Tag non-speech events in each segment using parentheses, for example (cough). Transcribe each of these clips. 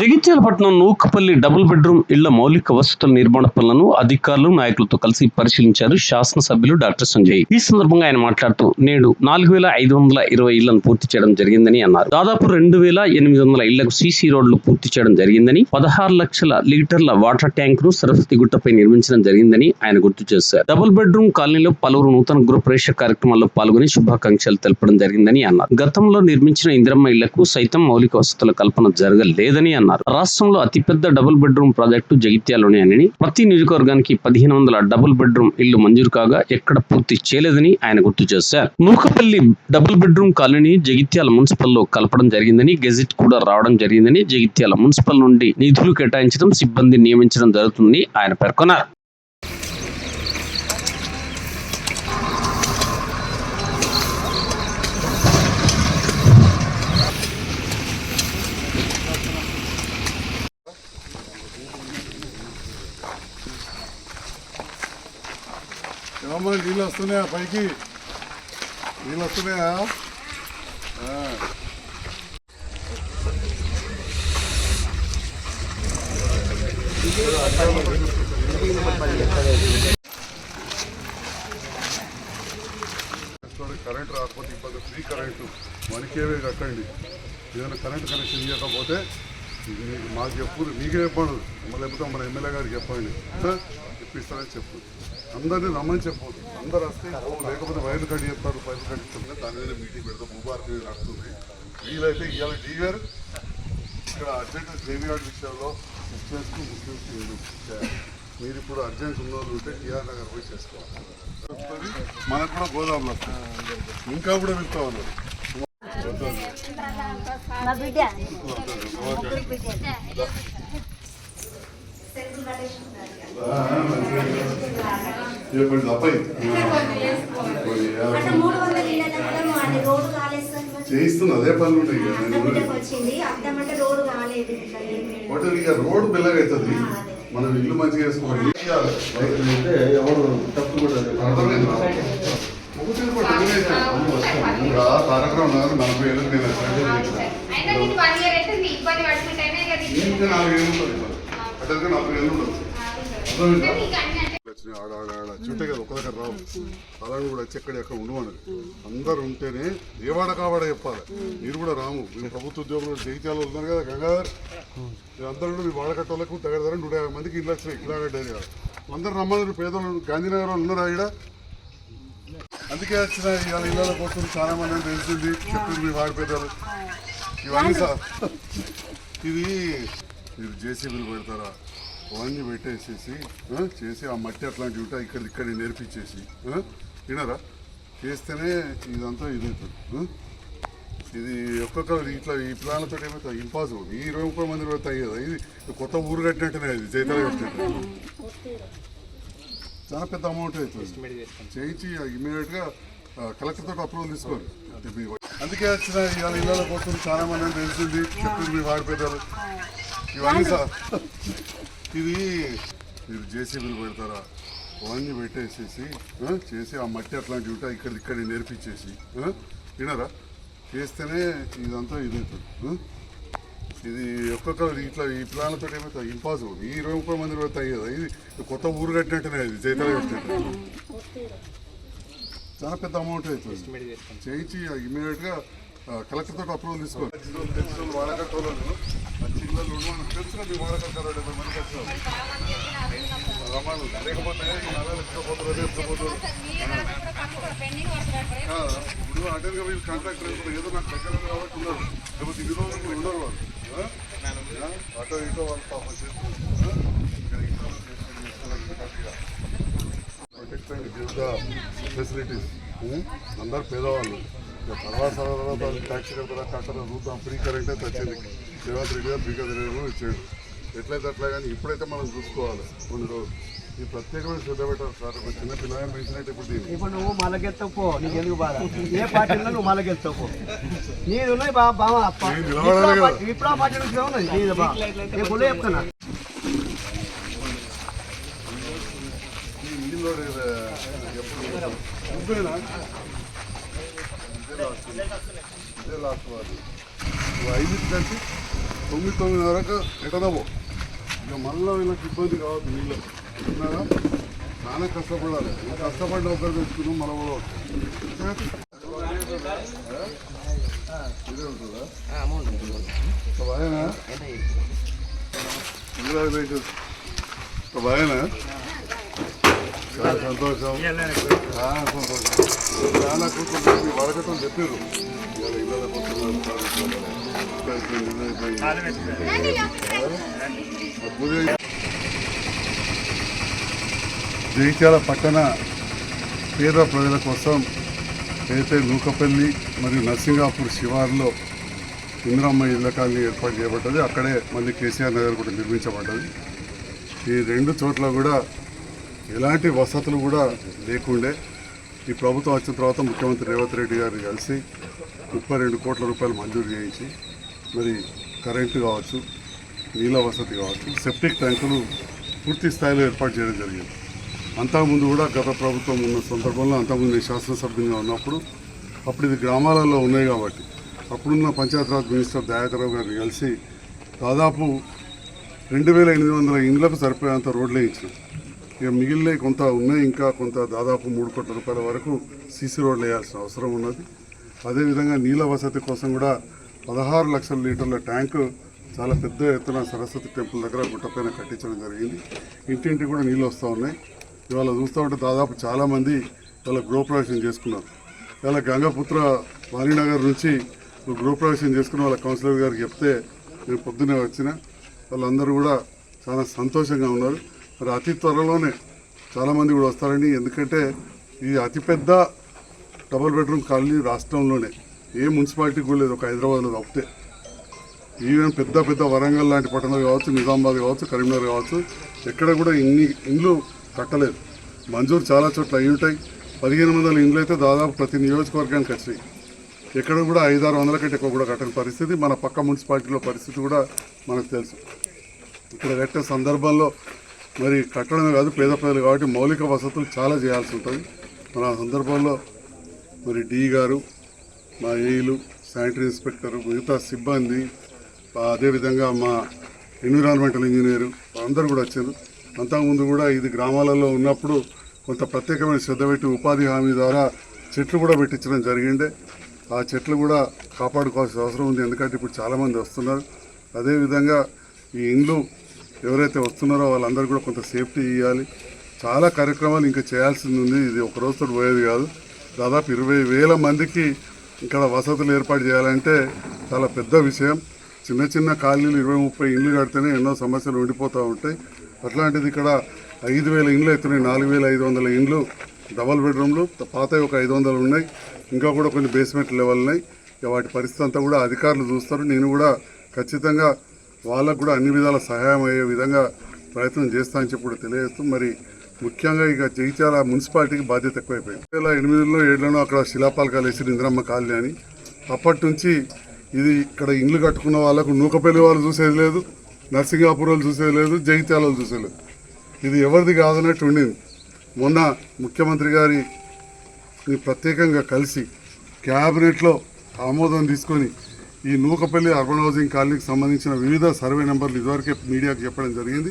జగిత్యాల పట్నం Nukapalli double bedroom ఇళ్ళ మౌలిక వసతుల నిర్మాణ పనులను అధికారులు నాయకులతో కలిసి పరిశీలించారు శాసనసభ్యులు డాక్టర్ సంజయ్. ఈ సందర్భంగా ఆయన మాట్లాడుతూ నేడు నాలుగు వేల ఐదు వందల ఇరవై ఇళ్ళను పూర్తి చేయడం జరిగిందని అన్నారు. దాదాపు రెండు వేల ఎనిమిది వందల ఇళ్ళకు సీసీ రోడ్లు పూర్తి చేయడం జరిగిందని పదహారు లక్షల లీటర్ల వాటర్ ట్యాంక్ను సరస్వతి గుట్టపై నిర్మించడం జరిగిందని ఆయన గుర్తు చేశారు. డబుల్ బెడ్రూమ్ కాలనీలో పలువురు నూతన గృహ ప్రవేశ కార్యక్రమాల్లో పాల్గొని శుభాకాంక్షలు తెలపడం జరిగిందని అన్నారు. గతంలో నిర్మించిన ఇందిరమ్మ ఇళ్ళకు సైతం మౌలిక వసతుల కల్పన జరగలేదని అన్నారు. రాష్ట్రంలో అతిపెద్ద డబుల్ బెడ్రూమ్ ప్రాజెక్టు జగిత్యాలోనే అని ప్రతి నియోజకవర్గానికి పదిహేను వందల డబుల్ బెడ్రూమ్ ఇల్లు మంజూరు కాగా ఎక్కడ పూర్తి చేయలేదని ఆయన గుర్తు చేశారు. Nukapalli double bedroom colony Jagtial మున్సిపల్లో కలపడం జరిగిందని గెజిట్ కూడా రావడం జరిగిందని జగిత్యాల మున్సిపల్ నుండి నిధులు కేటాయించడం సిబ్బంది నియమించడం జరుగుతుందని ఆయన పేర్కొన్నారు. నీళ్ళు వస్తున్నాయా? పైకి. నీళ్ళు వస్తున్నాయా? కరెంట్ రాకపోతే ఇబ్బంది. Free current. మనకేవే కట్టండి. ఏదైనా కరెంట్ కనెక్షన్ ఇవ్వకపోతే మాకు చెప్పు మీకే చెప్పండి మళ్ళీ లేకపోతే మన ఎమ్మెల్యే గారికి చెప్పండి. ఇప్పిస్తారని చెప్పు. అందరినీ రమ్మని చెప్పదు అందరు వస్తే లేకపోతే వైర్లు కట్ చేస్తారు పైపు కట్ చేస్తారు దాని మీద మీటింగ్ పెడతాం ముబారక్ మీద నడుస్తుంది. వీలైతే ఇవాళ డీ గారు ఇక్కడ అర్జెంట్ జేవీఆర్ విషయంలో క్రిస్టియన్స్కి ముస్లిమ్స్కి మీరు ఇప్పుడు అర్జెంట్ ఉన్న వాళ్ళు ఉంటే టీఆర్ నగర్ పోయి చేసుకోవాలి. వస్తుంది. మనకు కూడా గోదాములు వస్తాయి. ఇంకా కూడా వెళ్తా ఉన్నారు బిడ్డ. చెప్పండి అబ్బాయి. చేయిస్తున్నా అదే పనులు ఉన్నాయి రోడ్డు. హోటల్ ఇక బిల్లగా అవుతుంది మనం ఇల్లు మంచిగా వేసుకోవాలి? అంటే ఎవరు తప్పు కూడా అర్థమైంది తారకరావు గారు నలభై ఏళ్ళకి నేను అసలు అయినా నీకు వన్ ఇయర్ అయితే నీ ఇబ్బంది పడుతుంటేనే కదా ఇది. ఇంకా నాలుగు ఏళ్ళు ఉంటుంది మరి. అటల్గా నలభై ఏళ్ళు ఉండదు ఆడ ఆడ ఆడ చుట్టే కదా ఒక దగ్గర రావు అలా కూడా వచ్చి ఎక్కడ ఎక్కడ ఉండమని అందరు ఉంటేనే ఏవాడ కావాడ చెప్పాలి. మీరు కూడా రాము. మీరు ప్రభుత్వ ఉద్యోగులు జైత్యాలు ఉన్నారు కదా గంగాధర్? అందరూ మీ వాడకట్టోళ్ళకు దగ్గర దగ్గర నూట యాభై మందికి ఇల్లు వచ్చినాయి ఇలాగ కదా. అందరు రమ్మన్నారు పేదలు గాంధీనగర్ వాళ్ళు ఉన్నారా ఇక్కడ అందుకే వచ్చిన ఇవాళ ఇళ్ళ కోసం చాలా మంది తెలిసింది చెప్పింది మీ వాడి పేదలు ఇవన్నీ సార్ (laughs) ఇది మీరు జేసీబీలు పెడతారా? అవన్నీ పెట్టేసేసి చేసి ఆ మట్టి అట్లాంటివి ఉంటాయి ఇక్కడ ఇక్కడ నేర్పించేసి వినరా చేస్తేనే ఇదంతా ఇదవుతుంది? ఇది ఒక్కొక్క ఇట్లా ఈ ప్లాన్లతో ఏమవుతుంది ఇంపాసిబుల్ ఈ ఇరవై ముప్పై మంది పెడతాయి కదా ఇది కొత్త ఊరు కట్టినట్టునే ఇది జైతాలు కట్టినట్టు చాలా పెద్ద అమౌంట్ అవుతుంది. చేయించి ఇమీడియట్గా కలెక్టర్ తోటి అప్రూవల్ తీసుకోవాలి. అందుకే వచ్చిన ఇవాళ ఇళ్ళ కోసం చాలా మంది తెలిసింది. చెప్పింది మీ వాడి పేదలు ఇవన్నీ సార్ ఇది మీరు జేసీబీలు పెడతారా? అవన్నీ పెట్టేసేసి చేసి ఆ మట్టి అట్లాంటివి ఉంటాయి ఇక్కడ ఇక్కడ నేర్పించేసి వినరా? చేస్తేనే ఇదంతా ఇదవుతుంది ఆ? ఇది ఒక్కొక్క ఇట్లా ఈ ప్లాన్లతో ఏమవుతుంది ఇంపాసిబుల్ ఈ ఇరవై ముప్పై మంది పెడతాయి కదా ఇది కొత్త ఊరు కట్టినట్టునే ఇది జైతాలు కట్టినట్టు (laughs) చాలా పెద్ద అమౌంట్ అవుతుంది. చేయించి ఇమీడియట్గా కలెక్టర్ తోటి అప్రూవల్ తీసుకోవాలి తెలిసిన వాళ్ళు లేకపోతే ఇప్పుడు అటెండ్గా కాంట్రాక్టర్ ఏదో నాకు దగ్గర కాబట్టి ఉన్నారు లేకపోతే ఇన్ని రోజులు ఉండరు వాళ్ళు అటో ఇటో వాళ్ళు పాపం చేస్తున్నారు ఇక్కడ protect and give the facilities అందరు పేదవాళ్ళు తర్వాత తర్వాత ట్యాక్సీ కడతారా కట్టరా చూద్దాం. ఫ్రీ కరెంట్ అయితే వచ్చింది. రేవంత్ రెడ్డి గారు ఫ్రీ కరెంట్ ఇచ్చాడు. ఎట్లయితే అట్లా కానీ ఇప్పుడైతే మనం చూసుకోవాలి కొన్ని రోజులు. ఈ ప్రత్యేకమైన శ్రద్ధ పెట్టాలి సార్. ఒక చిన్న పిల్లగాని పెంచినట్టు ఇప్పుడు ఇప్పుడు నువ్వు మలగెత్తవు పో. నీకు ఎందుకు బాధ? ఏ పార్టీలో నువ్వు మలగెత్తవు పో. నీది ఉన్నాయి బా బావా. ఇప్పుడు ఆ పార్టీ నుంచి ఉన్నది నీది బా. నేను పుల్ల చెప్తున్నా? ఎప్పుడు? ఇదే లాస్ట్ ఇదే ఐదు కలిసి తొమ్మిది తొమ్మిది వరకు ఎటదవో ఇక మళ్ళీ వీళ్ళకి ఇబ్బంది కావద్దు నీళ్ళు. విన్నారా? చాలా కష్టపడాలి. ఇంకా కష్టపడి ఒకరు తెచ్చుకున్నాం మన కూడా ఇదే ఉంటుందా? ఒక బాగానా కంగ్రాచులేషన్స్ ఒక బాగానా చాలా సంతోషం చాలా సంతోషం చాలా కూర్చొని మీ చెప్పారు జగిత్యాల పట్టణ పేద ప్రజల కోసం అయితే నూకపల్లి మరియు నర్సింగాపూర్ శివార్లో ఇంద్రమ్మ ఇళ్ళ కాలనీ ఏర్పాటు చేయబడ్డది. అక్కడే మళ్ళీ కేసీఆర్ నగర్ కూడా నిర్మించబడ్డది. ఈ రెండు చోట్ల కూడా ఎలాంటి వసతులు కూడా లేకుండే. ఈ ప్రభుత్వం వచ్చిన తర్వాత ముఖ్యమంత్రి రేవంత్ రెడ్డి గారు కలిసి ముప్పై రెండు కోట్ల రూపాయలు మంజూరు చేయించి మరి కరెంటు కావచ్చు నీళ్ళ వసతి కావచ్చు సెప్టిక్ ట్యాంకులు పూర్తి స్థాయిలో ఏర్పాటు చేయడం జరిగింది. అంతకుముందు కూడా గత ప్రభుత్వం ఉన్న సందర్భంలో అంతకుముందు నేను శాసనసభ్యునిగా ఉన్నప్పుడు అప్పుడు ఇది గ్రామాలలో ఉన్నాయి కాబట్టి అప్పుడున్న పంచాయతీరాజ్ మినిస్టర్ దయాకరావు గారిని కలిసి దాదాపు రెండు వేల ఎనిమిది వందల ఇండ్లకు సరిపోయేంత రోడ్లు వేయించినాం ఇక మిగిలినవి కొంత ఉన్నాయి ఇంకా కొంత దాదాపు మూడు కోట్ల రూపాయల వరకు సీసీ రోడ్లు వేయాల్సిన అవసరం ఉన్నది. అదేవిధంగా నీళ్ళ వసతి కోసం కూడా పదహారు లక్షల లీటర్ల ట్యాంకు చాలా పెద్ద ఎత్తున సరస్వతి టెంపుల్ దగ్గర గుట్టపైన కట్టించడం జరిగింది. ఇంటింటి కూడా నీళ్ళు వస్తూ ఉన్నాయి. ఇవాళ చూస్తూ ఉంటే దాదాపు చాలామంది ఇవాళ గృహప్రవేశం చేసుకున్నారు. ఇవాళ గంగపుత్ర వాణినగర్ నుంచి గృహప్రవేశం చేసుకుని వాళ్ళ కౌన్సిలర్ గారికి చెప్తే నేను పొద్దునే వచ్చిన. వాళ్ళందరూ కూడా చాలా సంతోషంగా ఉన్నారు. మరి అతి త్వరలోనే చాలామంది కూడా వస్తారని ఎందుకంటే ఇది అతిపెద్ద డబుల్ బెడ్రూమ్ కాలనీ రాష్ట్రంలోనే ఏ మున్సిపాలిటీ కూడా లేదు. ఒక హైదరాబాద్లో తప్పితే ఈవెన్ పెద్ద పెద్ద వరంగల్ లాంటి పట్టణాలు కావచ్చు నిజామాబాద్ కావచ్చు కరీంనగర్ కావచ్చు ఎక్కడ కూడా ఇన్ని ఇండ్లు కట్టలేదు. మంజూరు చాలా చోట్ల అయి ఉంటాయి. పదిహేను వందల ఇండ్లు అయితే దాదాపు ప్రతి నియోజకవర్గానికి వచ్చినాయి. ఎక్కడ కూడా ఐదారు వందల కంటే ఎక్కువ కూడా కట్టని పరిస్థితి. మన పక్క మున్సిపాలిటీలో పరిస్థితి కూడా మనకు తెలుసు. ఇక్కడ కట్టే సందర్భంలో మరి కట్టడమే కాదు పేద ప్రజలు కాబట్టి మౌలిక వసతులు చాలా చేయాల్సి ఉంటుంది. మరి ఆ సందర్భంలో మరి డి గారు మా ఏఈలు శానిటరీ ఇన్స్పెక్టర్ మిగతా సిబ్బంది అదేవిధంగా మా ఎన్విరాన్మెంటల్ ఇంజనీరు అందరూ కూడా వచ్చారు. అంతకుముందు కూడా ఇది గ్రామాలలో ఉన్నప్పుడు కొంత ప్రత్యేకమైన శ్రద్ధ పెట్టి ఉపాధి హామీ ద్వారా చెట్లు కూడా పెట్టించడం జరిగిండే. ఆ చెట్లు కూడా కాపాడుకోవాల్సిన అవసరం ఉంది ఎందుకంటే ఇప్పుడు చాలామంది వస్తున్నారు. అదేవిధంగా ఈ ఇండ్లు ఎవరైతే వస్తున్నారో వాళ్ళందరూ కూడా కొంత సేఫ్టీ ఇవ్వాలి. చాలా కార్యక్రమాలు ఇంకా చేయాల్సింది ఉంది. ఇది ఒక రోజుతో పోయేది కాదు. దాదాపు ఇరవై వేల మందికి ఇక్కడ వసతులు ఏర్పాటు చేయాలంటే చాలా పెద్ద విషయం. చిన్న చిన్న కాలనీలు ఇరవై ముప్పై ఇండ్లు కడితేనే ఎన్నో సమస్యలు ఉండిపోతూ ఉంటాయి. అట్లాంటిది ఇక్కడ ఐదు వేల ఇండ్లు అవుతున్నాయి నాలుగు వేల ఐదు వందల ఇండ్లు డబల్ బెడ్రూమ్లు పాత ఒక ఐదు వందలు ఉన్నాయి. ఇంకా కూడా కొన్ని బేస్మెంట్ లెవెల్ ఉన్నాయి. వాటి పరిస్థితి అంతా కూడా అధికారులు చూస్తారు. నేను కూడా ఖచ్చితంగా వాళ్ళకు కూడా అన్ని విధాల సహాయం అయ్యే విధంగా ప్రయత్నం చేస్తా అని చెప్పి తెలియజేస్తూ మరి ముఖ్యంగా ఇక జగిత్యాల మున్సిపాలిటీకి బాధ్యత ఎక్కువైపోయింది. రెండు వేల ఎనిమిదిలో ఏడులోనో అక్కడ శిలాపాలకాలు వేసి ఇందిరమ్మ కాలనీ అని. అప్పటి నుంచి ఇది ఇక్కడ ఇండ్లు కట్టుకున్న వాళ్ళకు నూకపల్లి వాళ్ళు చూసేది లేదు నర్సింగాపూర్ వాళ్ళు చూసేది లేదు జగిత్యాల వాళ్ళు చూసేది లేదు. ఇది ఎవరిది కాదన్నట్టు ఉండింది. మొన్న ముఖ్యమంత్రి గారి ప్రత్యేకంగా కలిసి క్యాబినెట్లో ఆమోదం తీసుకొని ఈ నూకపల్లి అర్బన్ హౌసింగ్ కాలనీకి సంబంధించిన వివిధ సర్వే నెంబర్లు ఇదివరకే మీడియాకి చెప్పడం జరిగింది.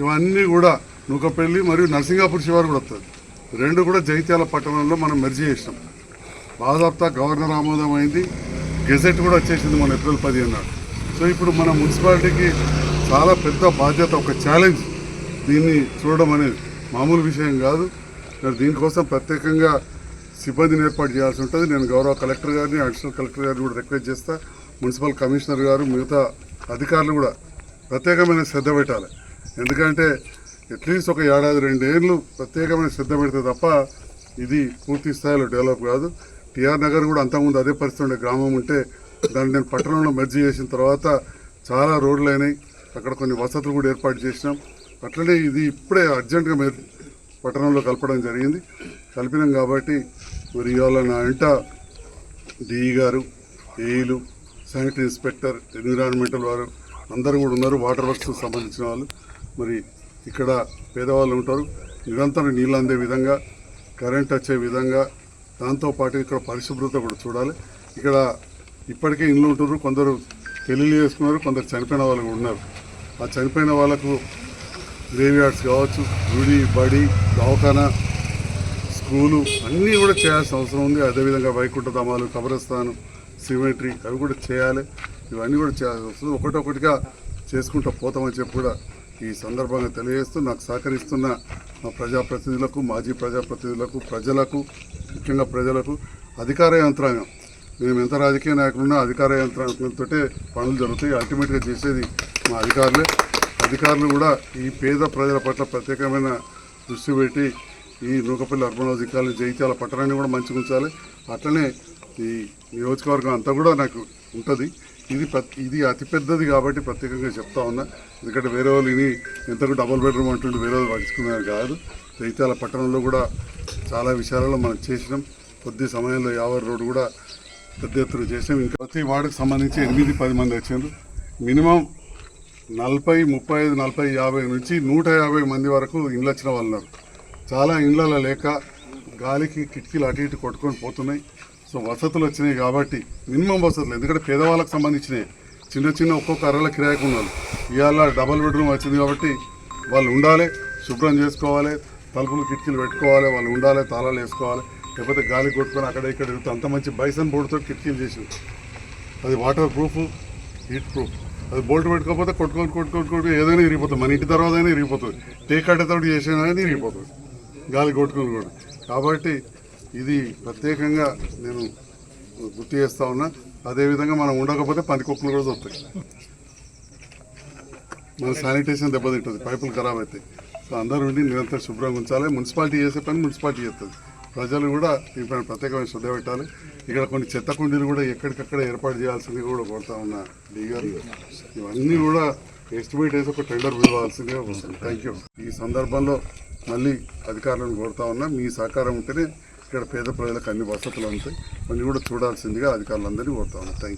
ఇవన్నీ కూడా నూకపల్లి మరియు నరసింగాపూర్ శివారు కూడా వస్తుంది రెండు కూడా జగిత్యాల పట్టణంలో మనం మెర్జీ చేసినాం. బాధాప్తా గవర్నర్ ఆమోదం అయింది. గెజెట్ కూడా వచ్చేసింది మన ఏప్రిల్ పదిహేను నాడు. సో ఇప్పుడు మన మున్సిపాలిటీకి చాలా పెద్ద బాధ్యత ఒక ఛాలెంజ్ దీన్ని చూడడం అనేది మామూలు విషయం కాదు. దీనికోసం ప్రత్యేకంగా సిబ్బందిని ఏర్పాటు చేయాల్సి ఉంటుంది. నేను గౌరవ కలెక్టర్ గారిని అడిషనల్ కలెక్టర్ గారిని కూడా రిక్వెస్ట్ చేస్తా. మున్సిపల్ కమిషనర్ గారు మిగతా అధికారులు కూడా ప్రత్యేకమైన శ్రద్ధ పెట్టాలి. ఎందుకంటే అట్లీస్ట్ ఒక ఏడాది రెండేళ్ళు ప్రత్యేకమైన శ్రద్ధ పెడితే తప్ప ఇది పూర్తి స్థాయిలో డెవలప్ కాదు. టిఆర్ నగర్ కూడా అంతకుముందు అదే పరిస్థితి ఉండే గ్రామం ఉంటే దాన్ని నేను పట్టణంలో మెర్జీ చేసిన తర్వాత చాలా రోడ్లు అయినాయి. అక్కడ కొన్ని వసతులు కూడా ఏర్పాటు చేసినాం. అట్లనే ఇది ఇప్పుడే అర్జెంటుగా పట్టణంలో కలపడం జరిగింది. కలిపినాం కాబట్టి మరి ఇవాళ నా వెంట డిఈ గారు ఏఈలు శానిటరీ ఇన్స్పెక్టర్ ఎన్విరాన్మెంటల్ వారు అందరూ కూడా ఉన్నారు. వాటర్ వర్క్స్ సంబంధించిన వాళ్ళు. మరి ఇక్కడ పేదవాళ్ళు ఉంటారు. నిరంతరం నీళ్ళు అందే విధంగా కరెంట్ వచ్చే విధంగా దాంతోపాటు ఇక్కడ పరిశుభ్రత కూడా చూడాలి. ఇక్కడ ఇప్పటికే ఇండ్లు ఉంటున్నారు. కొందరు పెళ్ళిళ్ళు చేసుకున్నారు కొందరు చనిపోయిన వాళ్ళు కూడా ఉన్నారు. ఆ చనిపోయిన వాళ్ళకు గ్రేవ్యార్డ్స్ కావచ్చు గుడి బడి దవాఖానా స్కూలు అన్నీ కూడా చేయాల్సిన అవసరం ఉంది. అదేవిధంగా వైకుంఠ ధామాలు కబరస్థానం సిమెట్రీ అవి కూడా చేయాలి. ఇవన్నీ కూడా చేయాల్సి వస్తుంది ఒకటొకటిగా చేసుకుంటూ పోతామని చెప్పి కూడా ఈ సందర్భంగా తెలియజేస్తూ నాకు సహకరిస్తున్న మా ప్రజాప్రతినిధులకు మాజీ ప్రజాప్రతినిధులకు ప్రజలకు ముఖ్యంగా ప్రజలకు అధికార యంత్రాంగం. మేము ఎంత రాజకీయ నాయకులున్నా అధికార యంత్రాంగంతో పనులు జరుగుతాయి. అల్టిమేట్గా చేసేది మా అధికారులే. అధికారులు కూడా ఈ పేద ప్రజల పట్ల ప్రత్యేకమైన దృష్టి పెట్టి ఈ నూకపల్లి అర్బన్ హౌసింగ్ కాలేజ్ జైత్యాల పట్టణాన్ని కూడా మంచిగా ఉంచాలి. అట్లనే ఈ నియోజకవర్గం అంతా కూడా నాకు ఉంటుంది. ఇది ఇది అతిపెద్దది కాబట్టి ప్రత్యేకంగా చెప్తా ఉన్నా. ఎందుకంటే వేరే వాళ్ళు ఇని ఎంతకు డబుల్ బెడ్రూమ్ అంటుంటే వేరే వాళ్ళు పట్టించుకున్నారు కాదు. జైత్యాల పట్టణంలో కూడా చాలా విషయాలలో మనం చేసినాం. కొద్ది సమయంలో యావర్ రోడ్డు కూడా పెద్ద ఎత్తున చేసాం ఇంకా ప్రతి వార్డుకు సంబంధించి ఎనిమిది పది మంది వచ్చారు మినిమం నలభై ముప్పై ఐదు నలభై యాభై నుంచి నూట యాభై మంది వరకు ఇండ్లు వచ్చిన వాళ్ళు ఉన్నారు. చాలా ఇండ్లలో లేక గాలికి కిటికీలు అటు ఇటు కొట్టుకొని పోతున్నాయి. సో వసతులు వచ్చినాయి కాబట్టి మినిమం వసతులు ఎందుకంటే పేదవాళ్ళకి సంబంధించినవి చిన్న చిన్న ఒక్కొక్క అరల కిరాయికి ఉన్నారు. ఇవాళ డబల్ బెడ్రూమ్ వచ్చింది కాబట్టి వాళ్ళు ఉండాలి శుభ్రం చేసుకోవాలి తలుపులు కిటికీలు పెట్టుకోవాలి వాళ్ళు ఉండాలి తాళాలు వేసుకోవాలి లేకపోతే గాలి కొట్టుకొని అక్కడ ఇక్కడ అంత మంచి బైసన్ బోర్డుతో కిటికీలు చేసి అది వాటర్ ప్రూఫ్ హీట్ ప్రూఫ్. అది బోల్ట్ పెట్టుకోకపోతే కొట్టుకొని కొట్టుకొని కొట్టుకొని ఏదైనా ఇరిగిపోతుంది. మన ఇంటి తర్వాత అయినా ఇరిగిపోతుంది. టేక్ కట్టేటప్పుడు చేసినా కానీ ఇరిగిపోతుంది. గాలి కొట్టుకొని కూడా. కాబట్టి ఇది ప్రత్యేకంగా నేను గుర్తు చేస్తా ఉన్నా. అదేవిధంగా మనం ఉండకపోతే పందికొక్కులు కూడా దొరుకుతాయి. మన శానిటేషన్ దెబ్బతింటుంది. పైపులు ఖరాబ్ అవుతాయి. సో అందరూ ఉండి నిరంతరం శుభ్రంగా ఉంచాలి. మున్సిపాలిటీ చేసే పని మున్సిపాలిటీ చేస్తుంది. ప్రజలు కూడా దీనిపైన ప్రత్యేకమైన శ్రద్ధ పెట్టాలి. ఇక్కడ కొన్ని చెత్త కుండీలు కూడా ఎక్కడికక్కడ ఏర్పాటు చేయాల్సింది కూడా కోరుతా ఉన్నా డిగారు. ఇవన్నీ కూడా ఎస్టిమేట్ వేసి ఒక టెండర్ ఇవ్వాల్సిందే వస్తుంది థ్యాంక్ యూ ఈ సందర్భంలో మళ్ళీ అధికారులను కోరుతా ఉన్నా మీ సహకారం ఉంటేనే ఇక్కడ పేద ప్రజలకు అన్ని వసతులు ఉంటాయి అవన్నీ కూడా చూడాల్సిందిగా అధికారులందరినీ కోరుతా ఉన్నా. Thank you